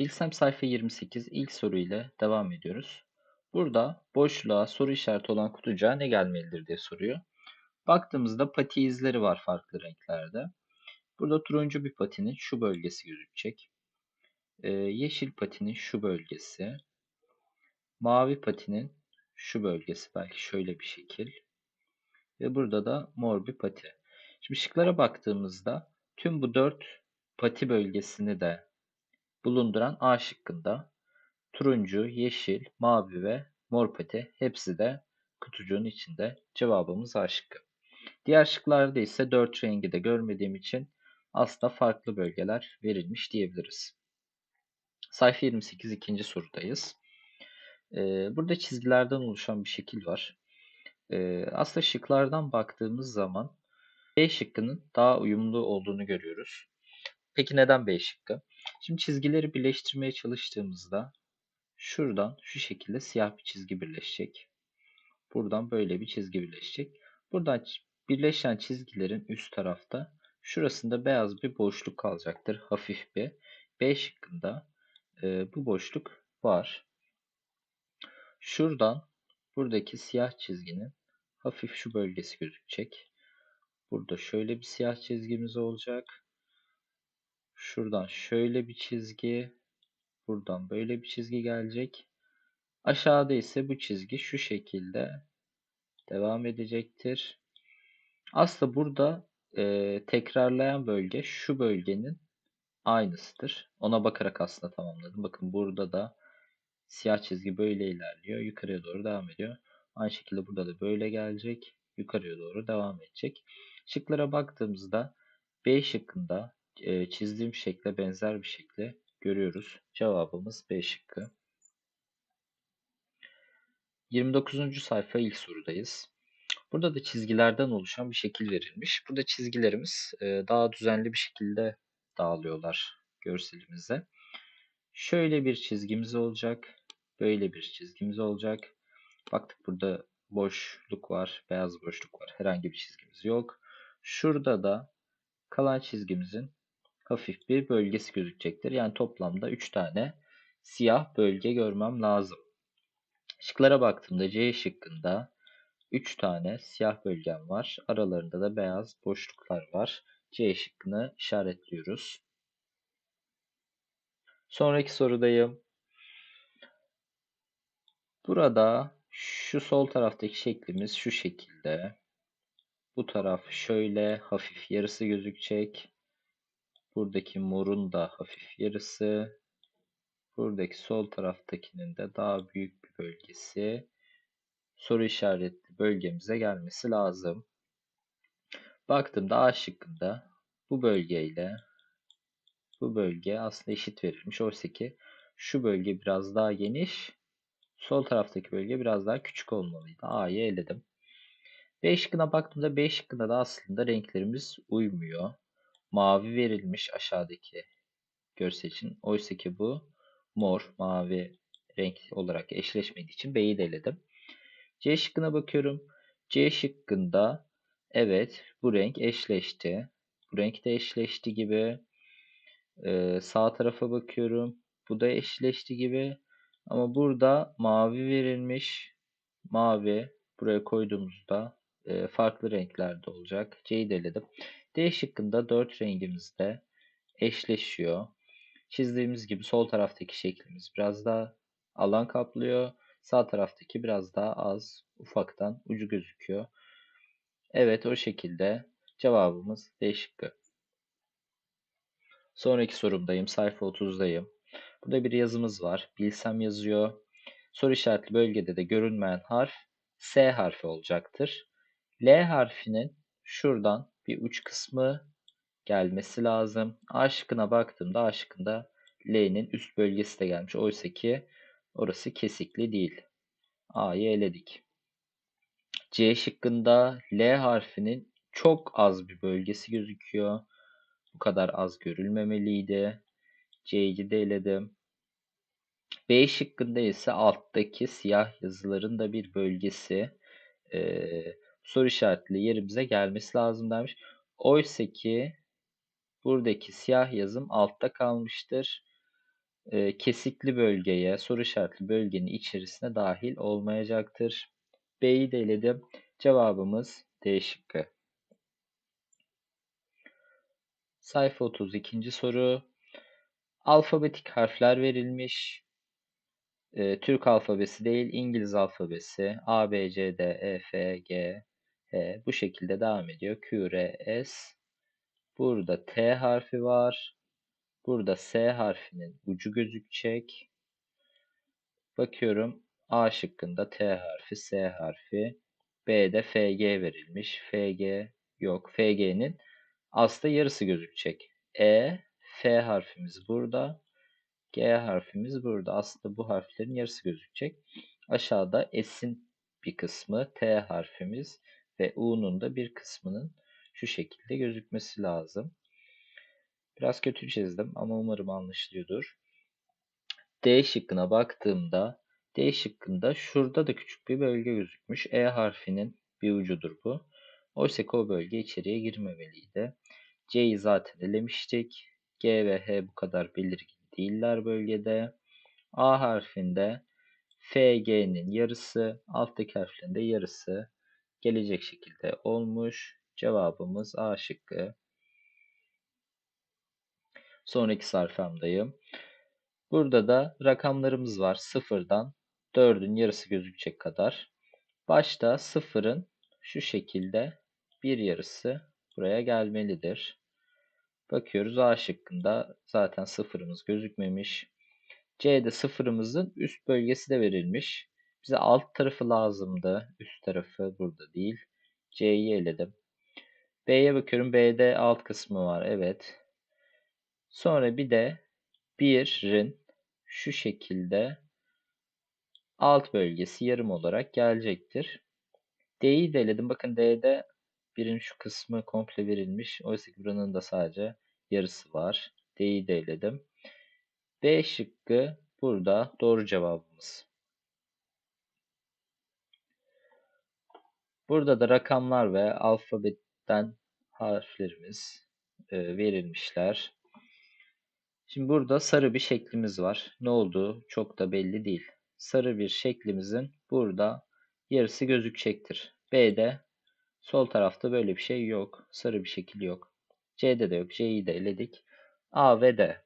Bilsem sayfa 28 ilk soru ile devam ediyoruz. Burada boşluğa soru işareti olan kutucuğa ne gelmelidir diye soruyor. Baktığımızda pati izleri var farklı renklerde. Burada turuncu bir patinin şu bölgesi gözükecek. Ee, yeşil patinin şu bölgesi. Mavi patinin şu bölgesi belki şöyle bir şekil. Ve burada da mor bir pati. Şimdi şıklara baktığımızda tüm bu dört pati bölgesini de bulunduran A şıkkında turuncu, yeşil, mavi ve mor pati hepsi de kutucuğun içinde. Cevabımız A şıkkı. Diğer şıklarda ise dört rengi de görmediğim için aslında farklı bölgeler verilmiş diyebiliriz. Sayfa 28 ikinci sorudayız. Ee, burada çizgilerden oluşan bir şekil var. Ee, aslında şıklardan baktığımız zaman B şıkkının daha uyumlu olduğunu görüyoruz. Peki neden B şıkkı? Şimdi çizgileri birleştirmeye çalıştığımızda şuradan şu şekilde siyah bir çizgi birleşecek. Buradan böyle bir çizgi birleşecek. Buradan birleşen çizgilerin üst tarafta şurasında beyaz bir boşluk kalacaktır. Hafif bir. B şıkkında e, bu boşluk var. Şuradan buradaki siyah çizginin hafif şu bölgesi gözükecek. Burada şöyle bir siyah çizgimiz olacak. Şuradan şöyle bir çizgi. Buradan böyle bir çizgi gelecek. Aşağıda ise bu çizgi şu şekilde devam edecektir. Aslında burada e, tekrarlayan bölge şu bölgenin aynısıdır. Ona bakarak aslında tamamladım. Bakın burada da siyah çizgi böyle ilerliyor. Yukarıya doğru devam ediyor. Aynı şekilde burada da böyle gelecek. Yukarıya doğru devam edecek. Şıklara baktığımızda B şıkkında çizdiğim şekle benzer bir şekli görüyoruz. Cevabımız B şıkkı. 29. sayfa ilk sorudayız. Burada da çizgilerden oluşan bir şekil verilmiş. Burada çizgilerimiz daha düzenli bir şekilde dağılıyorlar görselimize. Şöyle bir çizgimiz olacak. Böyle bir çizgimiz olacak. Baktık burada boşluk var. Beyaz boşluk var. Herhangi bir çizgimiz yok. Şurada da kalan çizgimizin hafif bir bölgesi gözükecektir. Yani toplamda 3 tane siyah bölge görmem lazım. Şıklara baktığımda C şıkkında 3 tane siyah bölgem var. Aralarında da beyaz boşluklar var. C şıkkını işaretliyoruz. Sonraki sorudayım. Burada şu sol taraftaki şeklimiz şu şekilde. Bu taraf şöyle hafif yarısı gözükecek. Buradaki morun da hafif yarısı. Buradaki sol taraftakinin de daha büyük bir bölgesi. Soru işaretli bölgemize gelmesi lazım. Baktığımda A şıkkında bu bölgeyle bu bölge aslında eşit verilmiş. Oysa ki şu bölge biraz daha geniş. Sol taraftaki bölge biraz daha küçük olmalıydı. A'yı eledim. B şıkkına baktığımda B şıkkında da aslında renklerimiz uymuyor. Mavi verilmiş aşağıdaki görsel için. Oysa ki bu mor, mavi renk olarak eşleşmediği için B'yi de eledim. C şıkkına bakıyorum. C şıkkında evet bu renk eşleşti. Bu renk de eşleşti gibi. Ee, sağ tarafa bakıyorum. Bu da eşleşti gibi. Ama burada mavi verilmiş. Mavi buraya koyduğumuzda e, farklı renklerde olacak. C'yi deledim. D şıkkında 4 rengimiz de eşleşiyor. Çizdiğimiz gibi sol taraftaki şeklimiz biraz daha alan kaplıyor. Sağ taraftaki biraz daha az ufaktan ucu gözüküyor. Evet o şekilde cevabımız D şıkkı. Sonraki sorumdayım. Sayfa 30'dayım. Burada bir yazımız var. Bilsem yazıyor. Soru işaretli bölgede de görünmeyen harf S harfi olacaktır. L harfinin şuradan bir uç kısmı gelmesi lazım. A şıkkına baktığımda A şıkkında L'nin üst bölgesi de gelmiş. Oysa ki orası kesikli değil. A'yı eledik. C şıkkında L harfinin çok az bir bölgesi gözüküyor. Bu kadar az görülmemeliydi. C'yi de eledim. B şıkkında ise alttaki siyah yazıların da bir bölgesi e, soru işaretli yerimize gelmesi lazım demiş. Oysa ki buradaki siyah yazım altta kalmıştır. e, kesikli bölgeye, soru işaretli bölgenin içerisine dahil olmayacaktır. B'yi de eledim. Cevabımız D şıkkı. Sayfa 32. soru. Alfabetik harfler verilmiş. E, Türk alfabesi değil, İngiliz alfabesi. A, B, C, D, E, F, G, H. Bu şekilde devam ediyor. Q, R, S. Burada T harfi var. Burada S harfinin ucu gözükecek. Bakıyorum A şıkkında T harfi, S harfi. B'de FG verilmiş. FG yok. FG'nin aslında yarısı gözükecek. E, F harfimiz burada. G harfimiz burada. Aslında bu harflerin yarısı gözükecek. Aşağıda S'in bir kısmı, T harfimiz ve U'nun da bir kısmının şu şekilde gözükmesi lazım. Biraz kötü çizdim ama umarım anlaşılıyordur. D şıkkına baktığımda D şıkkında şurada da küçük bir bölge gözükmüş. E harfinin bir ucudur bu. Oysa ki o bölge içeriye girmemeliydi. C'yi zaten elemiştik. G ve H bu kadar belirgin değiller bölgede. A harfinde FG'nin yarısı, alttaki harflerin de yarısı gelecek şekilde olmuş. Cevabımız A şıkkı. Sonraki sayfamdayım. Burada da rakamlarımız var. Sıfırdan 4'ün yarısı gözükecek kadar. Başta sıfırın şu şekilde bir yarısı buraya gelmelidir. Bakıyoruz A şıkkında zaten sıfırımız gözükmemiş. C'de sıfırımızın üst bölgesi de verilmiş. Bize alt tarafı lazımdı. Üst tarafı burada değil. C'yi eledim. B'ye bakıyorum. B'de alt kısmı var. Evet. Sonra bir de 1'in şu şekilde alt bölgesi yarım olarak gelecektir. D'yi de eledim. Bakın D'de birin şu kısmı komple verilmiş. Oysa ki buranın da sadece yarısı var. D'yi de eledim. B şıkkı burada doğru cevabımız. Burada da rakamlar ve alfabetten harflerimiz e, verilmişler. Şimdi burada sarı bir şeklimiz var. Ne olduğu çok da belli değil. Sarı bir şeklimizin burada yarısı gözükecektir. B'de sol tarafta böyle bir şey yok. Sarı bir şekil yok. C'de de yok. C'yi de eledik. A ve D.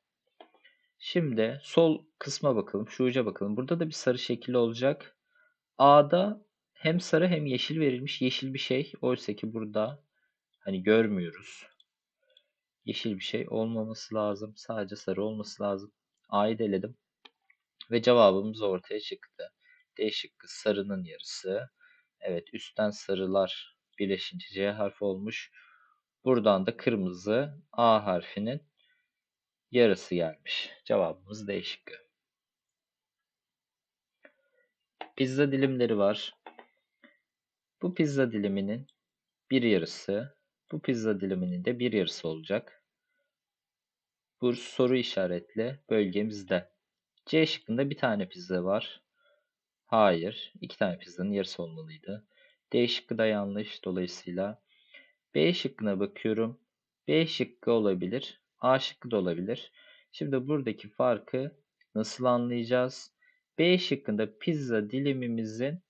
Şimdi sol kısma bakalım. Şu uca bakalım. Burada da bir sarı şekil olacak. A'da hem sarı hem yeşil verilmiş. Yeşil bir şey. Oysa ki burada hani görmüyoruz. Yeşil bir şey olmaması lazım. Sadece sarı olması lazım. A'yı deledim. Ve cevabımız ortaya çıktı. D şıkkı sarının yarısı. Evet üstten sarılar birleşince C harfi olmuş. Buradan da kırmızı A harfinin yarısı gelmiş. Cevabımız D şıkkı. Pizza dilimleri var. Bu pizza diliminin bir yarısı, bu pizza diliminin de bir yarısı olacak. Bu soru işaretli bölgemizde. C şıkkında bir tane pizza var. Hayır, iki tane pizzanın yarısı olmalıydı. D şıkkı da yanlış. Dolayısıyla B şıkkına bakıyorum. B şıkkı olabilir. A şıkkı da olabilir. Şimdi buradaki farkı nasıl anlayacağız? B şıkkında pizza dilimimizin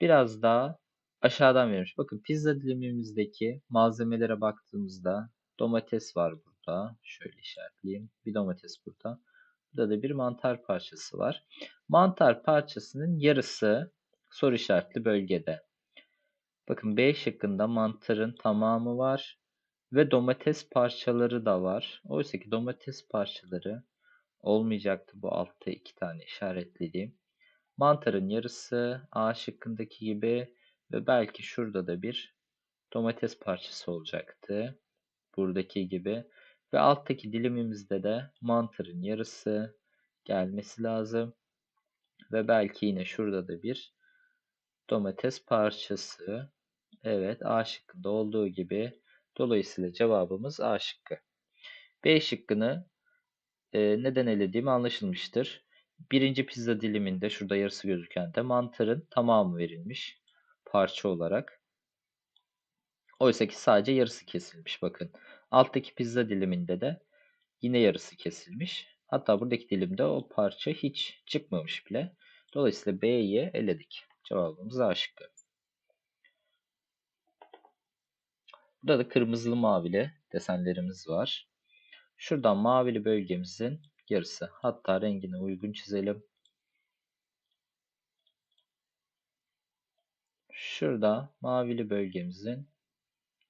biraz daha aşağıdan verilmiş. Bakın pizza dilimimizdeki malzemelere baktığımızda domates var burada. Şöyle işaretleyeyim. Bir domates burada. Burada da bir mantar parçası var. Mantar parçasının yarısı soru işaretli bölgede. Bakın B şıkkında mantarın tamamı var ve domates parçaları da var. Oysa ki domates parçaları olmayacaktı bu altta iki tane işaretlediğim. Mantarın yarısı A şıkkındaki gibi ve belki şurada da bir domates parçası olacaktı. Buradaki gibi. Ve alttaki dilimimizde de mantarın yarısı gelmesi lazım. Ve belki yine şurada da bir domates parçası. Evet A şıkkında olduğu gibi. Dolayısıyla cevabımız A şıkkı. B şıkkını e, neden elediğim anlaşılmıştır. Birinci pizza diliminde şurada yarısı gözüken de mantarın tamamı verilmiş parça olarak. Oysa ki sadece yarısı kesilmiş bakın. Alttaki pizza diliminde de yine yarısı kesilmiş. Hatta buradaki dilimde o parça hiç çıkmamış bile. Dolayısıyla B'yi eledik. Cevabımız A şıkkı. Burada da kırmızılı mavili desenlerimiz var. Şuradan mavili bölgemizin yarısı. Hatta rengine uygun çizelim. Şurada mavili bölgemizin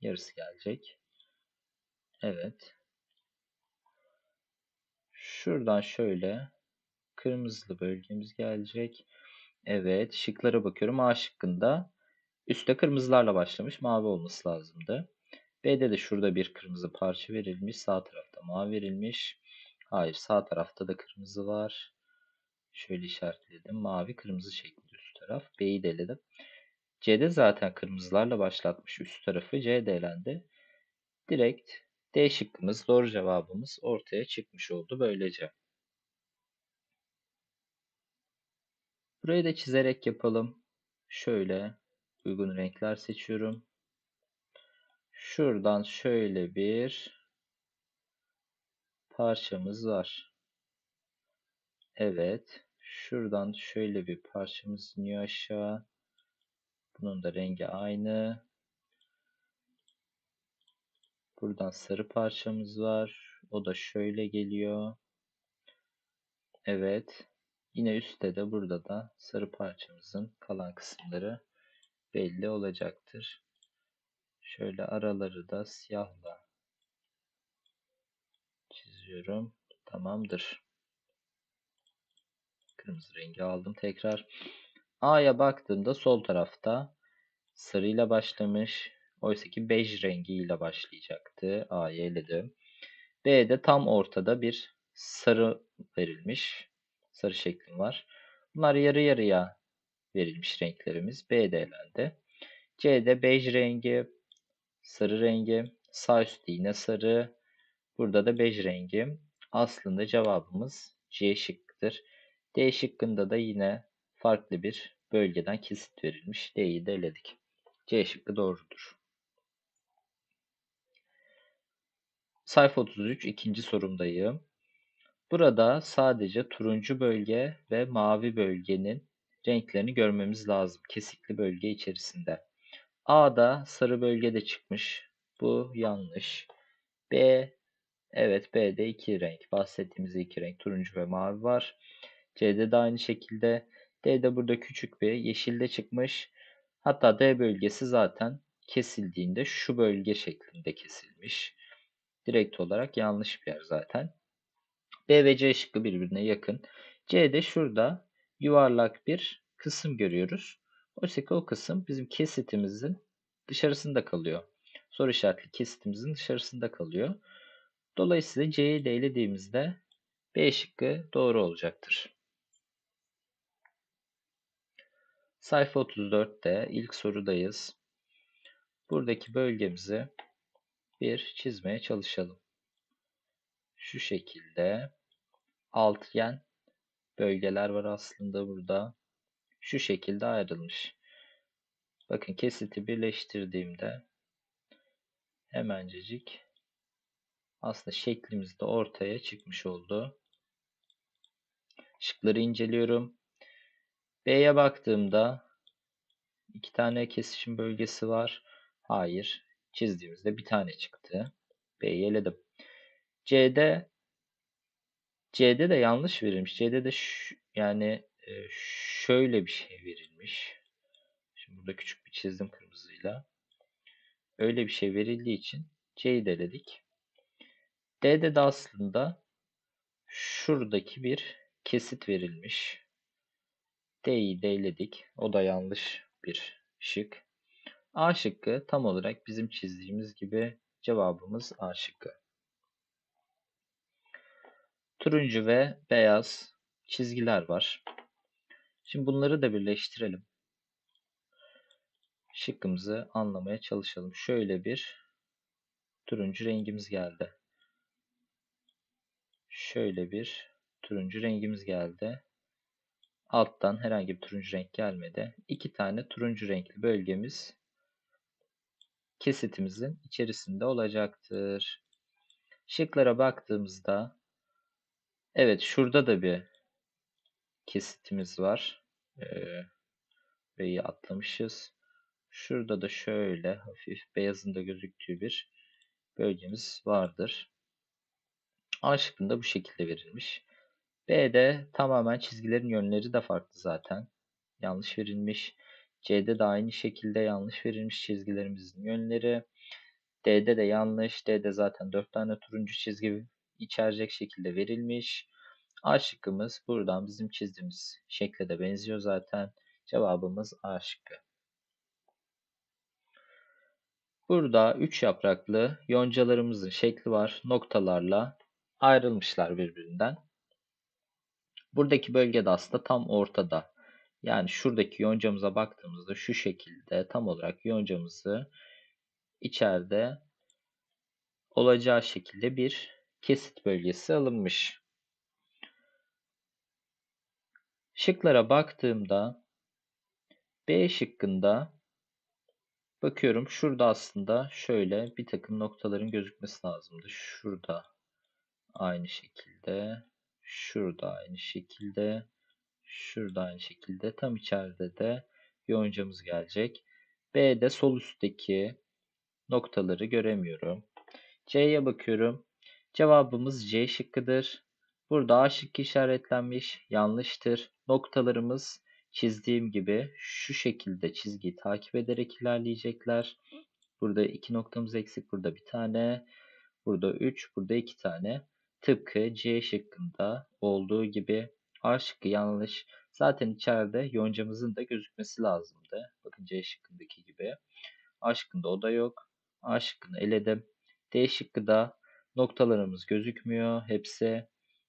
yarısı gelecek. Evet. Şuradan şöyle kırmızılı bölgemiz gelecek. Evet. Şıklara bakıyorum. A şıkkında üstte kırmızılarla başlamış. Mavi olması lazımdı. B'de de şurada bir kırmızı parça verilmiş. Sağ tarafta mavi verilmiş. Hayır sağ tarafta da kırmızı var. Şöyle işaretledim. Mavi kırmızı şeklinde üst taraf. B'yi de eledim. C'de zaten kırmızılarla başlatmış üst tarafı. C de elendi. Direkt D şıkkımız doğru cevabımız ortaya çıkmış oldu böylece. Burayı da çizerek yapalım. Şöyle uygun renkler seçiyorum. Şuradan şöyle bir parçamız var. Evet. Şuradan şöyle bir parçamız iniyor aşağı. Bunun da rengi aynı. Buradan sarı parçamız var. O da şöyle geliyor. Evet. Yine üstte de burada da sarı parçamızın kalan kısımları belli olacaktır. Şöyle araları da siyahla çiziyorum. Tamamdır. Kırmızı rengi aldım tekrar. A'ya baktığımda sol tarafta sarıyla başlamış. Oysa ki bej rengiyle başlayacaktı. A'yı eledim. B'de tam ortada bir sarı verilmiş. Sarı şeklim var. Bunlar yarı yarıya verilmiş renklerimiz. B'de elendi. C'de bej rengi, sarı rengi, sağ üstte yine sarı. Burada da bej rengi. Aslında cevabımız C şıkkıdır. D şıkkında da yine farklı bir bölgeden kesit verilmiş. D'yi de eledik. C şıkkı doğrudur. Sayfa 33 ikinci sorumdayım. Burada sadece turuncu bölge ve mavi bölgenin renklerini görmemiz lazım kesikli bölge içerisinde. A'da sarı bölgede çıkmış. Bu yanlış. B evet B'de iki renk. Bahsettiğimiz iki renk turuncu ve mavi var. C'de de aynı şekilde. D'de burada küçük bir yeşilde çıkmış. Hatta D bölgesi zaten kesildiğinde şu bölge şeklinde kesilmiş. Direkt olarak yanlış bir yer zaten. B ve C şıkkı birbirine yakın. C'de şurada yuvarlak bir kısım görüyoruz. Oysa ki o kısım bizim kesitimizin dışarısında kalıyor. Soru işaretli kesitimizin dışarısında kalıyor. Dolayısıyla C'yi de elediğimizde B şıkkı doğru olacaktır. Sayfa 34'te ilk sorudayız. Buradaki bölgemizi bir çizmeye çalışalım. Şu şekilde altıgen bölgeler var aslında burada. Şu şekilde ayrılmış. Bakın kesiti birleştirdiğimde hemencecik aslında şeklimiz de ortaya çıkmış oldu. Şıkları inceliyorum. B'ye baktığımda iki tane kesişim bölgesi var. Hayır. Çizdiğimizde bir tane çıktı. B'yi eledim. C'de C'de de yanlış verilmiş. C'de de yani e, şöyle bir şey verilmiş. Şimdi burada küçük bir çizdim kırmızıyla. Öyle bir şey verildiği için C'yi de eledik. D'de de aslında şuradaki bir kesit verilmiş. D'yi de eledik. O da yanlış bir şık. A şıkkı tam olarak bizim çizdiğimiz gibi cevabımız A şıkkı. Turuncu ve beyaz çizgiler var. Şimdi bunları da birleştirelim. Şıkkımızı anlamaya çalışalım. Şöyle bir turuncu rengimiz geldi. Şöyle bir turuncu rengimiz geldi. Alttan herhangi bir turuncu renk gelmedi. İki tane turuncu renkli bölgemiz kesitimizin içerisinde olacaktır. Şıklara baktığımızda Evet şurada da bir kesitimiz var. Ee, burayı atlamışız. Şurada da şöyle hafif beyazın da gözüktüğü bir bölgemiz vardır. A şıkkında bu şekilde verilmiş. B'de tamamen çizgilerin yönleri de farklı zaten. Yanlış verilmiş. C'de de aynı şekilde yanlış verilmiş çizgilerimizin yönleri. D'de de yanlış. D'de zaten 4 tane turuncu çizgi içerecek şekilde verilmiş. A şıkkımız buradan bizim çizdiğimiz şekle de benziyor zaten. Cevabımız A şıkkı. Burada 3 yapraklı yoncalarımızın şekli var. Noktalarla ayrılmışlar birbirinden. Buradaki bölge de aslında tam ortada. Yani şuradaki yoncamıza baktığımızda şu şekilde tam olarak yoncamızı içeride olacağı şekilde bir kesit bölgesi alınmış. Şıklara baktığımda B şıkkında bakıyorum şurada aslında şöyle bir takım noktaların gözükmesi lazımdı. Şurada aynı şekilde, şurada aynı şekilde, şurada aynı şekilde tam içeride de yoncamız gelecek. B'de sol üstteki noktaları göremiyorum. C'ye bakıyorum. Cevabımız C şıkkıdır. Burada A şıkkı işaretlenmiş. Yanlıştır. Noktalarımız çizdiğim gibi şu şekilde çizgiyi takip ederek ilerleyecekler. Burada iki noktamız eksik. Burada bir tane. Burada 3. Burada 2 tane. Tıpkı C şıkkında olduğu gibi A şıkkı yanlış. Zaten içeride yoncamızın da gözükmesi lazımdı. Bakın C şıkkındaki gibi. A şıkkında o da yok. A şıkkını eledim. D şıkkı da noktalarımız gözükmüyor. Hepsi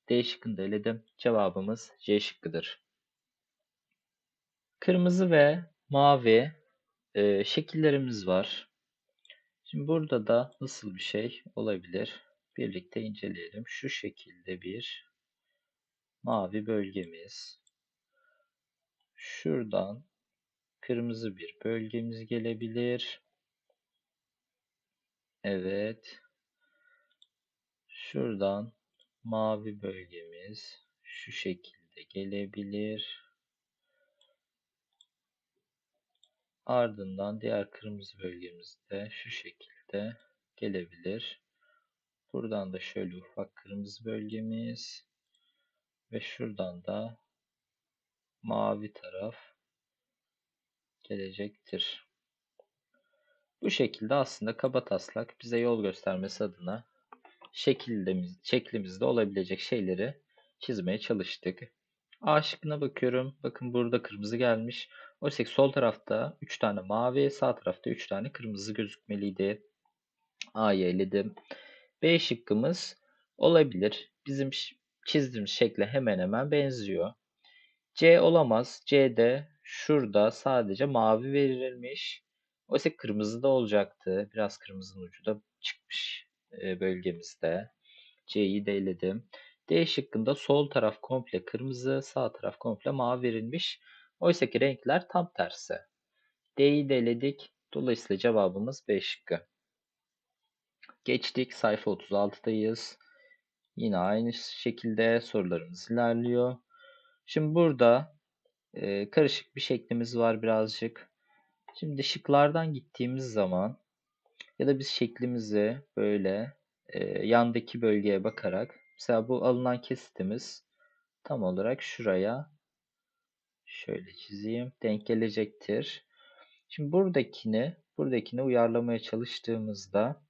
D şıkkını eledim. Cevabımız C şıkkıdır. Kırmızı ve mavi e, şekillerimiz var. Şimdi burada da nasıl bir şey olabilir? Birlikte inceleyelim. Şu şekilde bir mavi bölgemiz. Şuradan kırmızı bir bölgemiz gelebilir. Evet. Şuradan mavi bölgemiz şu şekilde gelebilir. Ardından diğer kırmızı bölgemiz de şu şekilde gelebilir. Buradan da şöyle ufak kırmızı bölgemiz ve şuradan da mavi taraf gelecektir. Bu şekilde aslında kaba taslak bize yol göstermesi adına şekilimiz, şeklimizde olabilecek şeyleri çizmeye çalıştık. A şıkkına bakıyorum. Bakın burada kırmızı gelmiş. Oysa ki sol tarafta 3 tane mavi, sağ tarafta 3 tane kırmızı gözükmeliydi. A'yı eledim. B şıkkımız olabilir. Bizim çizdiğimiz şekle hemen hemen benziyor. C olamaz. C'de şurada sadece mavi verilmiş. Oysa kırmızı da olacaktı. Biraz kırmızının ucu da çıkmış e, bölgemizde. C'yi de eledim. D şıkkında sol taraf komple kırmızı, sağ taraf komple mavi verilmiş. Oysa ki renkler tam tersi. D'yi de eledik. Dolayısıyla cevabımız B şıkkı. Geçtik. Sayfa 36'dayız. Yine aynı şekilde sorularımız ilerliyor. Şimdi burada e, karışık bir şeklimiz var birazcık. Şimdi şıklardan gittiğimiz zaman ya da biz şeklimizi böyle e, yandaki bölgeye bakarak mesela bu alınan kesitimiz tam olarak şuraya şöyle çizeyim denk gelecektir. Şimdi buradakini buradakini uyarlamaya çalıştığımızda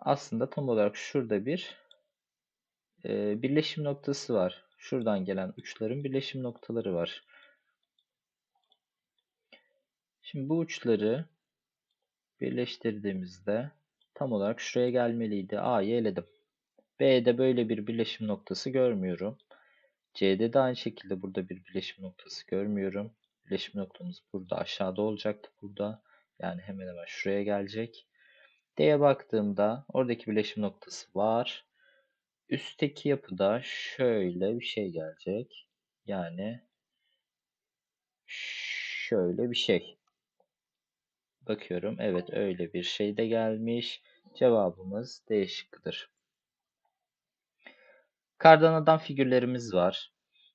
aslında tam olarak şurada bir e, birleşim noktası var. Şuradan gelen uçların birleşim noktaları var. Şimdi bu uçları birleştirdiğimizde tam olarak şuraya gelmeliydi. A'yı eledim. B'de böyle bir birleşim noktası görmüyorum. C'de de aynı şekilde burada bir birleşim noktası görmüyorum. Birleşim noktamız burada aşağıda olacaktı burada. Yani hemen hemen şuraya gelecek. D'ye baktığımda oradaki birleşim noktası var. Üstteki yapıda şöyle bir şey gelecek. Yani şöyle bir şey. Bakıyorum. Evet öyle bir şey de gelmiş. Cevabımız D şıkkıdır. Kardan adam figürlerimiz var.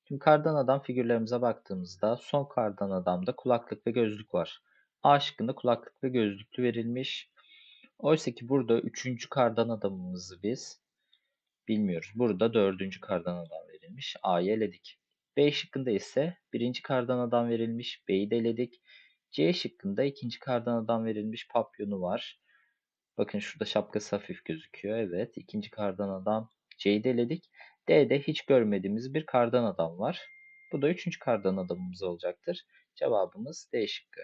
Şimdi kardan adam figürlerimize baktığımızda son kardan adamda kulaklık ve gözlük var. A şıkkında kulaklık ve gözlüklü verilmiş. Oysa ki burada üçüncü kardan adamımızı biz bilmiyoruz. Burada dördüncü kardan adam verilmiş. A'yı eledik. B şıkkında ise birinci kardan adam verilmiş. B'yi de eledik. C şıkkında ikinci kardan adam verilmiş. Papyonu var. Bakın şurada şapkası hafif gözüküyor. Evet. ikinci kardan adam C'yi de eledik. D'de hiç görmediğimiz bir kardan adam var. Bu da üçüncü kardan adamımız olacaktır. Cevabımız D şıkkı.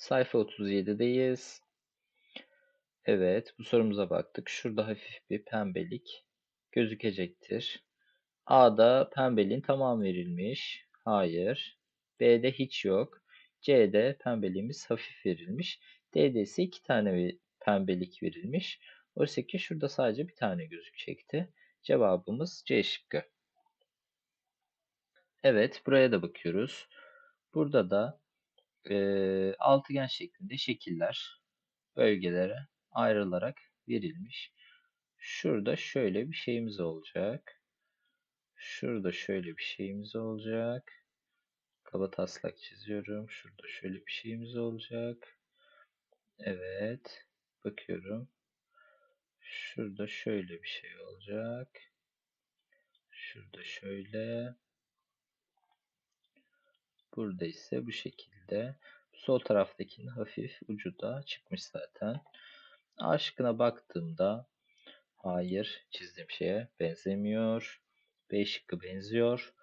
Sayfa 37'deyiz. Evet, bu sorumuza baktık. Şurada hafif bir pembelik gözükecektir. A'da pembeliğin tamam verilmiş. Hayır. B'de hiç yok. C'de pembeliğimiz hafif verilmiş. D'de ise iki tane pembelik verilmiş. Oysa ki şurada sadece bir tane gözükecekti. Cevabımız C şıkkı. Evet, buraya da bakıyoruz. Burada da e, altıgen şeklinde şekiller bölgelere ayrılarak verilmiş. Şurada şöyle bir şeyimiz olacak. Şurada şöyle bir şeyimiz olacak. Kaba taslak çiziyorum. Şurada şöyle bir şeyimiz olacak. Evet. Bakıyorum. Şurada şöyle bir şey olacak. Şurada şöyle. Burada ise bu şekilde. Sol taraftakinin hafif ucu da çıkmış zaten. A şıkkına baktığımda hayır çizdiğim şeye benzemiyor. B şıkkı benziyor.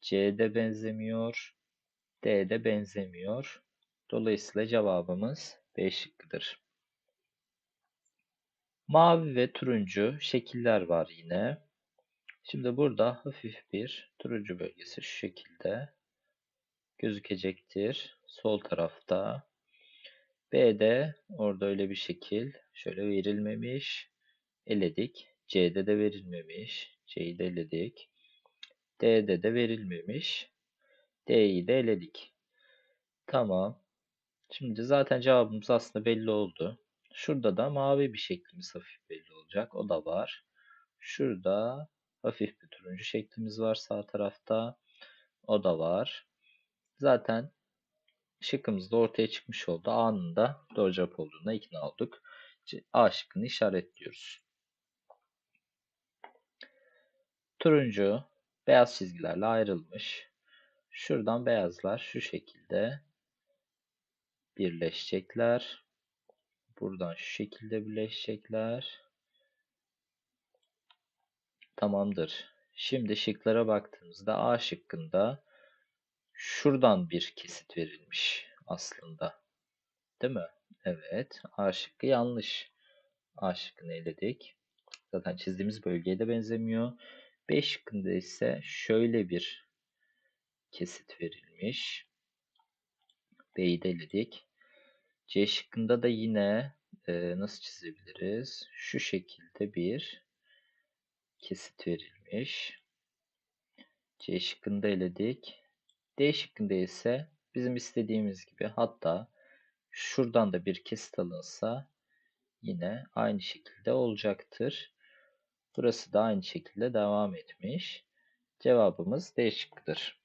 C'de benzemiyor. D'de benzemiyor. Dolayısıyla cevabımız B şıkkıdır. Mavi ve turuncu şekiller var yine. Şimdi burada hafif bir turuncu bölgesi şu şekilde gözükecektir. Sol tarafta. B'de orada öyle bir şekil şöyle verilmemiş. Eledik. C'de de verilmemiş. C'yi de eledik. D'de de verilmemiş. D'yi de eledik. Tamam. Şimdi zaten cevabımız aslında belli oldu. Şurada da mavi bir şeklimiz hafif belli olacak. O da var. Şurada hafif bir turuncu şeklimiz var sağ tarafta. O da var. Zaten şıkkımız da ortaya çıkmış oldu. A'nın da doğru cevap olduğuna ikna olduk. A şıkkını işaretliyoruz. Turuncu beyaz çizgilerle ayrılmış. Şuradan beyazlar şu şekilde birleşecekler. Buradan şu şekilde birleşecekler. Tamamdır. Şimdi şıklara baktığımızda A şıkkında şuradan bir kesit verilmiş aslında. Değil mi? Evet. A şıkkı yanlış. A şıkkını eledik. Zaten çizdiğimiz bölgeye de benzemiyor. B şıkkında ise şöyle bir kesit verilmiş. B'yi de eledik. C şıkkında da yine e, nasıl çizebiliriz? Şu şekilde bir kesit verilmiş. C şıkkında eledik. D şıkkında ise bizim istediğimiz gibi hatta şuradan da bir kesit alınsa yine aynı şekilde olacaktır. Burası da aynı şekilde devam etmiş. Cevabımız D şıkkıdır.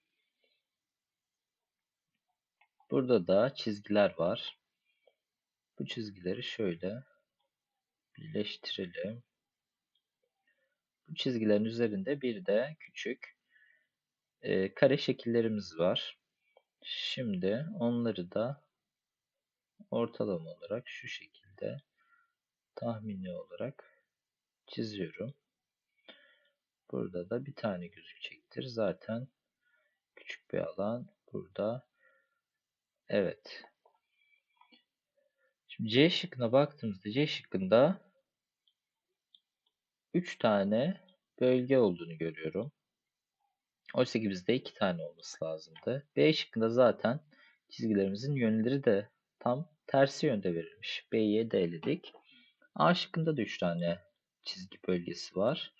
Burada da çizgiler var. Bu çizgileri şöyle birleştirelim. Bu çizgilerin üzerinde bir de küçük e, kare şekillerimiz var. Şimdi onları da ortalama olarak şu şekilde tahmini olarak çiziyorum. Burada da bir tane gözükecektir. Zaten küçük bir alan burada. Evet. Şimdi C şıkkına baktığımızda C şıkkında 3 tane bölge olduğunu görüyorum. Oysa ki bizde 2 tane olması lazımdı. B şıkkında zaten çizgilerimizin yönleri de tam tersi yönde verilmiş. B'ye de eledik. A şıkkında da 3 tane çizgi bölgesi var.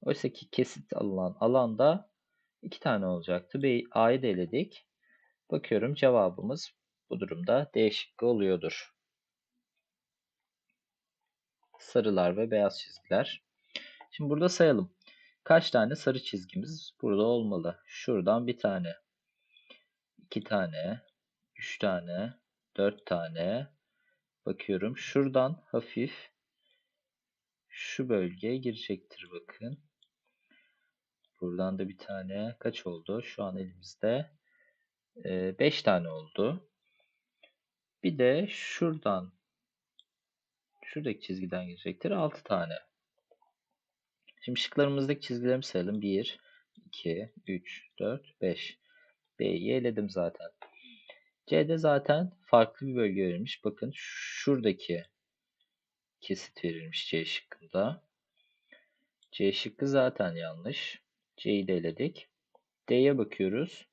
Oysa ki kesit alınan alanda 2 tane olacaktı. B, A'yı da eledik. Bakıyorum cevabımız bu durumda D şıkkı oluyordur. Sarılar ve beyaz çizgiler. Şimdi burada sayalım. Kaç tane sarı çizgimiz burada olmalı? Şuradan bir tane, iki tane, üç tane, dört tane. Bakıyorum. Şuradan hafif şu bölgeye girecektir bakın. Buradan da bir tane kaç oldu? Şu an elimizde 5 e, tane oldu. Bir de şuradan şuradaki çizgiden girecektir 6 tane. Şimdi şıklarımızdaki çizgilerimi sayalım. 1, 2, 3, 4, 5. B'yi eledim zaten. C'de zaten farklı bir bölge verilmiş. Bakın şuradaki kesit verilmiş C şıkkında. C şıkkı zaten yanlış. C'yi de eledik. D'ye bakıyoruz.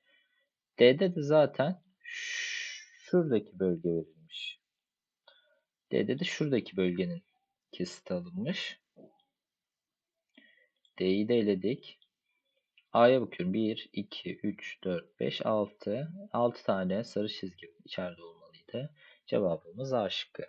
D'de de zaten şuradaki bölge verilmiş. D'de de şuradaki bölgenin kesiti alınmış. D'yi de eledik. A'ya bakıyorum. 1, 2, 3, 4, 5, 6. 6 tane sarı çizgi içeride olmalıydı. Cevabımız A şıkkı.